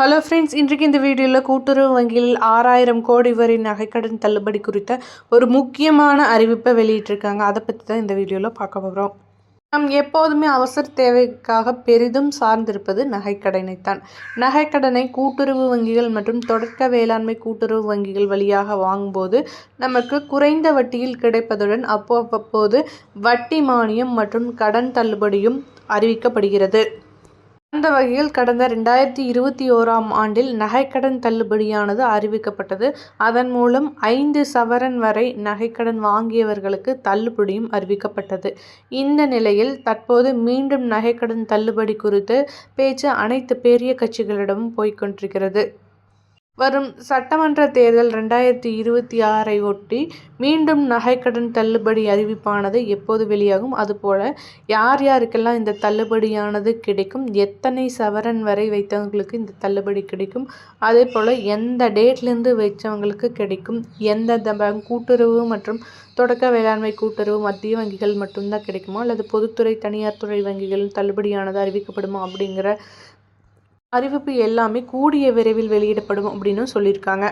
Hello friends இன்றைக்கு இந்த வீடியோவில் கூட்டுறவு வங்கியில் ஆறாயிரம் கோடி வரை நகைக்கடன் தள்ளுபடி குறித்த ஒரு முக்கியமான அறிவிப்பை வெளியிட்டிருக்காங்க. அதை பற்றி தான் இந்த வீடியோவில் பார்க்க போகிறோம் நாம் எப்போதுமே அவசர தேவைக்காக பெரிதும் சார்ந்திருப்பது நகைக்கடனைத்தான். நகைக்கடனை கூட்டுறவு வங்கிகள் மற்றும் தொடக்க வேளாண்மை கூட்டுறவு வங்கிகள் வழியாக வாங்கும்போது நமக்கு குறைந்த வட்டியில் கிடைப்பதுடன் அப்போ அப்பப்போது வட்டி மானியம் மற்றும் கடன் தள்ளுபடியும் அறிவிக்கப்படுகிறது. அந்த வகையில் கடந்த ரெண்டாயிரத்தி இருபத்தி ஓராம் ஆண்டில் நகைக்கடன் தள்ளுபடியானது அறிவிக்கப்பட்டது. அதன் மூலம் ஐந்து சவரன் வரை நகைக்கடன் வாங்கியவர்களுக்கு தள்ளுபடியும் அறிவிக்கப்பட்டது. இந்த நிலையில் தற்போது மீண்டும் நகைக்கடன் தள்ளுபடி குறித்து பேச்சு அனைத்து பெரிய கட்சிகளிடமும் போய்கொண்டிருக்கிறது வரும் சட்டமன்ற தேர்தல் ரெண்டாயிரத்தி இருபத்தி ஆறை ஒட்டி மீண்டும் நகைக்கடன் தள்ளுபடி அறிவிப்பானது எப்போது வெளியாகும்? அதுபோல் யார் யாருக்கெல்லாம் இந்த தள்ளுபடியானது கிடைக்கும்? எத்தனை சவரன் வரை வைத்தவங்களுக்கு இந்த தள்ளுபடி கிடைக்கும்? அதே போல் எந்த டேட்லேருந்து வைத்தவங்களுக்கு கிடைக்கும்? எந்தெந்த பேங்க் கூட்டுறவு மற்றும் தொடக்க வேளாண்மை கூட்டுறவு மத்திய வங்கிகள் மட்டும்தான் கிடைக்குமா? அல்லது பொதுத்துறை தனியார் துறை வங்கிகள் தள்ளுபடியானது அறிவிக்கப்படுமா? அப்படிங்கிற அறிவிப்பு எல்லாமே கூடிய விரைவில் வெளியிடப்படும் அப்படின்னு சொல்லியிருக்காங்க.